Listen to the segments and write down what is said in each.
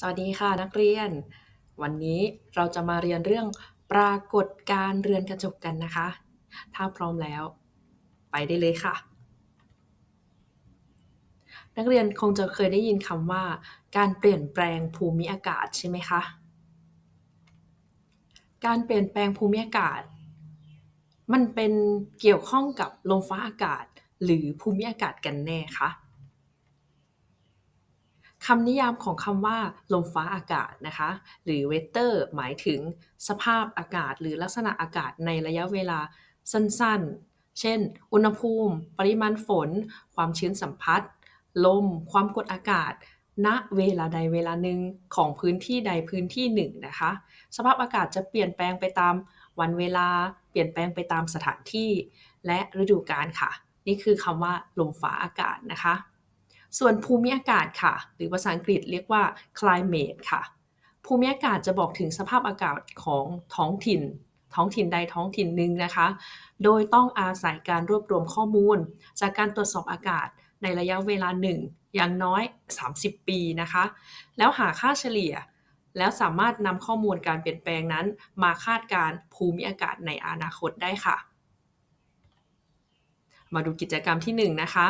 สวัสดีค่ะนักเรียน วันนี้เราจะมาเรียนเรื่องปรากฏการณ์เรือนกระจกกันนะคะ ถ้าพร้อมแล้ว ไปได้เลยค่ะ นักเรียนคงจะเคยได้ยินคำว่า การเปลี่ยนแปลงภูมิอากาศใช่ไหมคะการเปลี่ยนแปลงภูมิอากาศ มันเป็นเกี่ยวข้องกับลมฟ้าอากาศ หรือภูมิอากาศกันแน่คะ คำนิยามของคำว่าลมฟ้าอากาศนะคะ หรือ weather หมายถึงสภาพอากาศหรือลักษณะอากาศในระยะเวลาสั้นๆ เช่น อุณหภูมิ ปริมาณฝน ความชื้นสัมผัส ลม ความกดอากาศ ณ เวลาใดเวลาหนึ่งของพื้นที่ใดพื้นที่หนึ่งนะคะ สภาพอากาศจะเปลี่ยนแปลงไปตามวันเวลา เปลี่ยนแปลงไปตามสถานที่ และฤดูกาลค่ะ นี่คือคำว่าลมฟ้าอากาศนะคะ ส่วนภูมิอากาศค่ะ หรือภาษาอังกฤษเรียกว่า climate ค่ะ ภูมิอากาศจะบอกถึงสภาพอากาศของท้องถิ่น ท้องถิ่นใดท้องถิ่นหนึ่งนะคะ โดยต้องอาศัยการรวบรวมข้อมูล จากการตรวจสอบอากาศในระยะเวลาหนึ่งอย่างน้อย 30 ปีนะคะ แล้วหาค่าเฉลี่ย แล้วสามารถนำข้อมูลการเปลี่ยนแปลงนั้น มาคาดการภูมิอากาศในอนาคตได้ค่ะ มาดูกิจกรรมที่ 1 นะคะ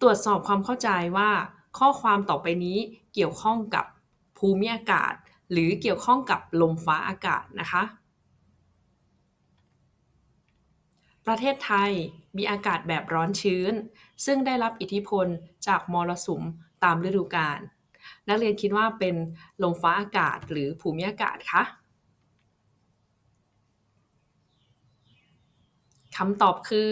ตรวจสอบความเข้าใจว่าข้อความต่อไปนี้เกี่ยวข้องกับภูมิอากาศ หรือเกี่ยวข้องกับลมฟ้าอากาศนะคะ ประเทศไทยมีอากาศแบบร้อนชื้น ซึ่งได้รับอิทธิพลจากมรสุมตามฤดูกาลนักเรียนคิดว่าเป็นลมฟ้าอากาศหรือภูมิอากาศคะคำตอบคือ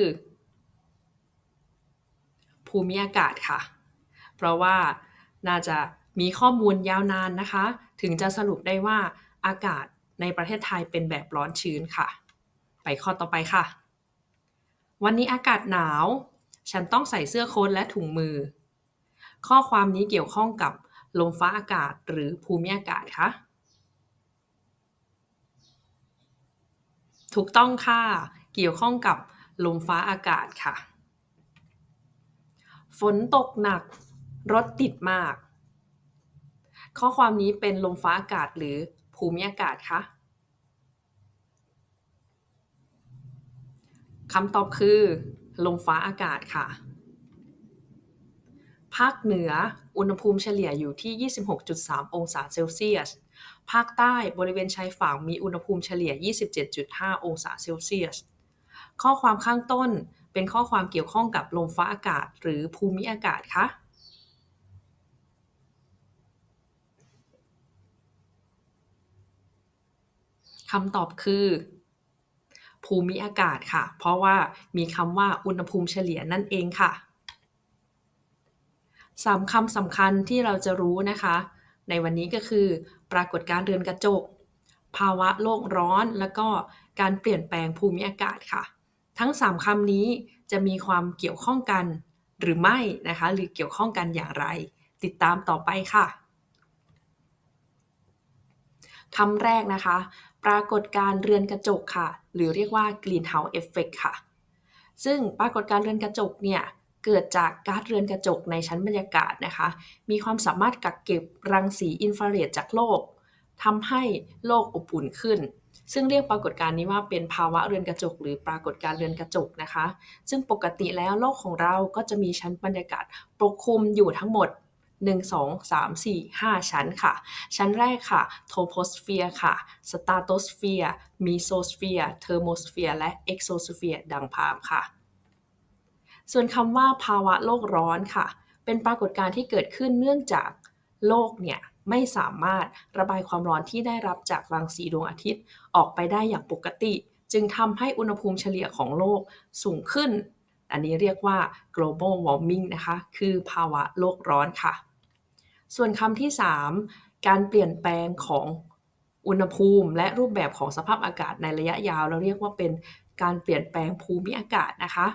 ภูมิอากาศค่ะ เพราะว่าน่าจะมีข้อมูลยาวนานนะคะ ถึงจะสรุปได้ว่าอากาศในประเทศไทยเป็นแบบร้อนชื้นค่ะ ไปข้อต่อไปค่ะ วันนี้อากาศหนาว ฉันต้องใส่เสื้อโค้ทและถุงมือ ข้อความนี้เกี่ยวข้องกับลมฟ้าอากาศหรือภูมิอากาศคะถูกต้องค่ะ เกี่ยวข้องกับลมฟ้าอากาศค่ะ ฝนตกหนัก รถติดมาก ข้อความนี้เป็นลมฟ้าอากาศหรือภูมิอากาศคะคำตอบคือ ลมฟ้าอากาศค่ะ ภาคเหนืออุณหภูมิเฉลี่ยอยู่ที่ 26.3 องศาเซลเซียส ภาคใต้บริเวณชายฝั่งมีอุณหภูมิเฉลี่ย 27.5 องศาเซลเซียส ข้อความข้างต้นเป็นข้อความเกี่ยวข้องกับลมฟ้าอากาศ หรือภูมิอากาศคะคำตอบคือ ภูมิอากาศค่ะ เพราะว่ามีคำว่าอุณหภูมิเฉลี่ยนั่นเองค่ะสามคำสำคัญที่เราจะรู้นะคะ ในวันนี้ก็คือ ปรากฏการณ์เรือนกระจก ภาวะโลกร้อน แล้วก็การเปลี่ยนแปลงภูมิอากาศค่ะ ทั้ง 3คำนี้จะมีความเกี่ยวข้องกันหรือไม่นะคะ หรือเกี่ยวข้องกันอย่างไร ติดตามต่อไปค่ะคำแรกนะคะ ปรากฏการเรือนกระจกค่ะ หรือเรียกว่า greenhouse effect ค่ะ ซึ่งปรากฏการเรือนกระจกเนี่ยเกิดจากก๊าซเรือนกระจกในชั้นบรรยากาศนะคะ มีความสามารถกักเก็บรังสีอินฟราเรดจากโลกทำให้โลกอบอุ่นขึ้น ซึ่งเรียกปรากฏการณ์นี้ว่าเป็นภาวะเรือนกระจก หรือปรากฏการณ์เรือนกระจกนะคะ ซึ่งปกติแล้วโลกของเราก็จะมีชั้นบรรยากาศปกคลุมอยู่ทั้งหมด 1 2 3 4 5 ชั้นค่ะ ชั้นแรกค่ะ troposphere ค่ะ stratosphere mesosphere thermosphere และ exosphere ดังภาพค่ะ ส่วนคำว่าภาวะโลกร้อนค่ะ เป็นปรากฏการณ์ที่เกิดขึ้นเนื่องจากโลกเนี่ย ไม่สามารถระบายความร้อนที่ได้รับจากรังสีดวงอาทิตย์ออกไปได้อย่างปกติ จึงทำให้อุณหภูมิเฉลี่ยของโลกสูงขึ้น อันนี้เรียกว่า global warming นะคะ คือภาวะโลกร้อนค่ะ ส่วนคำที่ 3 การเปลี่ยนแปลงของอุณหภูมิ และรูปแบบของสภาพอากาศในระยะยาว เราเรียกว่าเป็นการเปลี่ยนแปลงภูมิอากาศนะคะ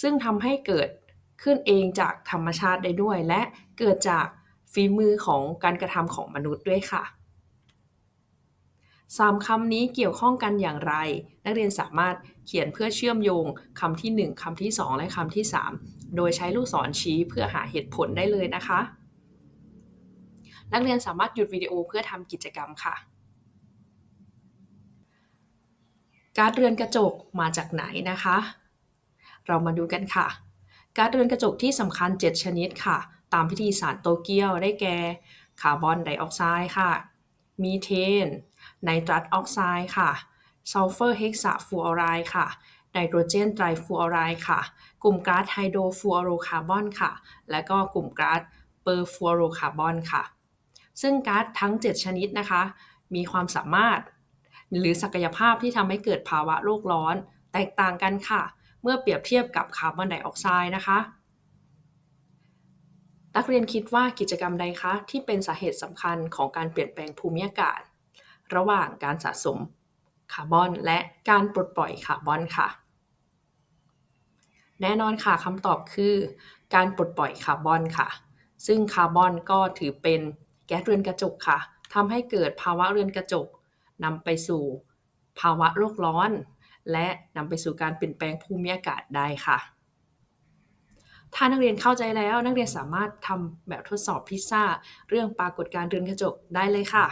ซึ่งทำให้เกิดขึ้นเองจากธรรมชาติได้ด้วย และเกิดจาก ฝีมือของการกระทำของมนุษย์ด้วยค่ะสามคำนี้เกี่ยวข้องกันอย่างไร นักเรียนสามารถเขียนเพื่อเชื่อมโยงคำที่ 1 คำที่ 2 และคำที่ 3 โดยใช้ลูกศรชี้เพื่อหาเหตุผลได้เลยนะคะ นักเรียนสามารถหยุดวิดีโอเพื่อทำกิจกรรมค่ะ กาซเรือนกระจกมาจากไหนนะคะ เรามาดูกันค่ะ กาซเรือนกระจกที่สำคัญ 7 ชนิดค่ะ ตามพิธีสารโตเกียวได้แก่คาร์บอนไดออกไซด์ค่ะ มีเทน ไนตรัสออกไซด์ค่ะ ซัลเฟอร์เฮกซาฟูออไรด์ค่ะ ไนโตรเจนไตรฟูออไรด์ค่ะ กลุ่มก๊าซไฮโดรฟูออโรคาร์บอนค่ะ และก็กลุ่มก๊าซเปอร์ฟูออโรคาร์บอนค่ะ ซึ่งก๊าซทั้ง 7 ชนิดนะคะ มีความสามารถ หรือศักยภาพที่ทำให้เกิดภาวะโลกร้อน แตกต่างกันค่ะ เมื่อเปรียบเทียบกับคาร์บอนไดออกไซด์นะคะ นักเรียนคิดว่ากิจกรรมใดคะ ที่เป็นสาเหตุสำคัญของการเปลี่ยนแปลงภูมิอากาศ ระหว่างการสะสมคาร์บอน และการปลดปล่อยคาร์บอนค่ะ แน่นอนค่ะคำตอบคือ การปลดปล่อยคาร์บอนค่ะ ซึ่งคาร์บอนก็ถือเป็นแก๊สเรือนกระจกค่ะทำให้เกิดภาวะเรือนกระจกนำไปสู่ภาวะโลกร้อน และนำไปสู่การเปลี่ยนแปลงภูมิอากาศได้ค่ะ ถ้านักเรียนเข้าใจแล้วนักเรียนสามารถทำแบบทดสอบพิซซ่า เรื่องปรากฏการณ์เรือนกระจกได้เลยค่ะ